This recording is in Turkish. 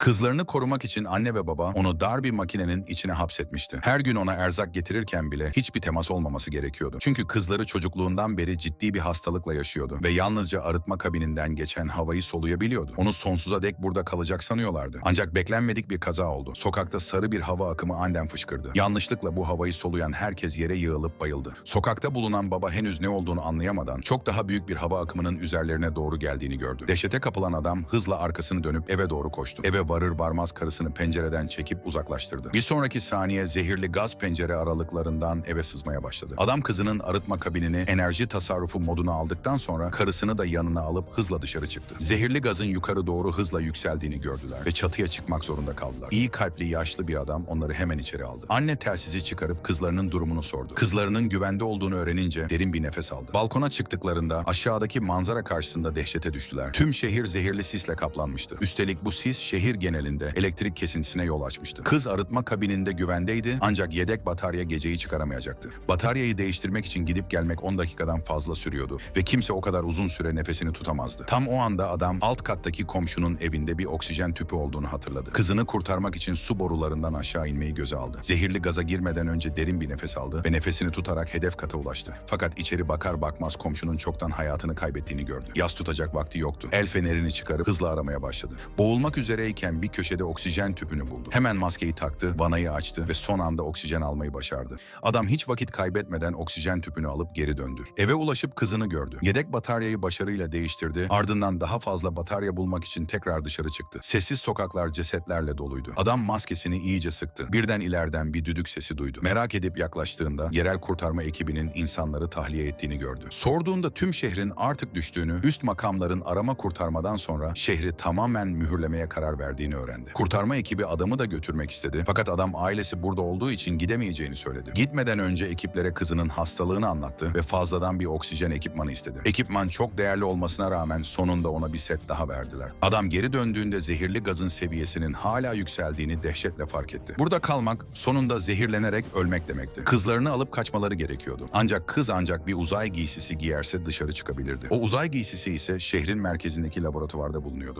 Kızlarını korumak için anne ve baba onu dar bir makinenin içine hapsetmişti. Her gün ona erzak getirirken bile hiçbir temas olmaması gerekiyordu. Çünkü kızları çocukluğundan beri ciddi bir hastalıkla yaşıyordu ve yalnızca arıtma kabininden geçen havayı soluyabiliyordu. Onu sonsuza dek burada kalacak sanıyorlardı. Ancak beklenmedik bir kaza oldu. Sokakta sarı bir hava akımı aniden fışkırdı. Yanlışlıkla bu havayı soluyan herkes yere yığılıp bayıldı. Sokakta bulunan baba henüz ne olduğunu anlayamadan çok daha büyük bir hava akımının üzerlerine doğru geldiğini gördü. Dehşete kapılan adam hızla arkasını dönüp eve doğru koştu. Eve varır varmaz karısını pencereden çekip uzaklaştırdı. Bir sonraki saniye zehirli gaz pencere aralıklarından eve sızmaya başladı. Adam kızının arıtma kabinini enerji tasarrufu moduna aldıktan sonra karısını da yanına alıp hızla dışarı çıktı. Zehirli gazın yukarı doğru hızla yükseldiğini gördüler ve çatıya çıkmak zorunda kaldılar. İyi kalpli yaşlı bir adam onları hemen içeri aldı. Anne telsizi çıkarıp kızlarının durumunu sordu. Kızlarının güvende olduğunu öğrenince derin bir nefes aldı. Balkona çıktıklarında aşağıdaki manzara karşısında dehşete düştüler. Tüm şehir zehirli sisle kaplanmıştı. Üstelik bu sis şehir genelinde elektrik kesintisine yol açmıştı. Kız arıtma kabininde güvendeydi ancak yedek batarya geceyi çıkaramayacaktı. Bataryayı değiştirmek için gidip gelmek 10 dakikadan fazla sürüyordu ve kimse o kadar uzun süre nefesini tutamazdı. Tam o anda adam alt kattaki komşunun evinde bir oksijen tüpü olduğunu hatırladı. Kızını kurtarmak için su borularından aşağı inmeyi göze aldı. Zehirli gaza girmeden önce derin bir nefes aldı ve nefesini tutarak hedef kata ulaştı. Fakat içeri bakar bakmaz komşunun çoktan hayatını kaybettiğini gördü. Yas tutacak vakti yoktu. El fenerini çıkarıp hızla aramaya başladı. Boğulmak üzereyken bir köşede oksijen tüpünü buldu. Hemen maskeyi taktı, vanayı açtı ve son anda oksijen almayı başardı. Adam hiç vakit kaybetmeden oksijen tüpünü alıp geri döndü. Eve ulaşıp kızını gördü. Yedek bataryayı başarıyla değiştirdi. Ardından daha fazla batarya bulmak için tekrar dışarı çıktı. Sessiz sokaklar cesetlerle doluydu. Adam maskesini iyice sıktı. Birden ileriden bir düdük sesi duydu. Merak edip yaklaştığında yerel kurtarma ekibinin insanları tahliye ettiğini gördü. Sorduğunda tüm şehrin artık düştüğünü, üst makamların arama kurtarmadan sonra şehri tamamen mühürlemeye karar verdiğini öğrendi. Kurtarma ekibi adamı da götürmek istedi. Fakat adam ailesi burada olduğu için gidemeyeceğini söyledi. Gitmeden önce ekiplere kızının hastalığını anlattı ve fazladan bir oksijen ekipmanı istedi. Ekipman çok değerli olmasına rağmen sonunda ona bir set daha verdiler. Adam geri döndüğünde zehirli gazın seviyesinin hala yükseldiğini dehşetle fark etti. Burada kalmak sonunda zehirlenerek ölmek demekti. Kızlarını alıp kaçmaları gerekiyordu. Ancak kız ancak bir uzay giysisi giyerse dışarı çıkabilirdi. O uzay giysisi ise şehrin merkezindeki laboratuvarda bulunuyordu.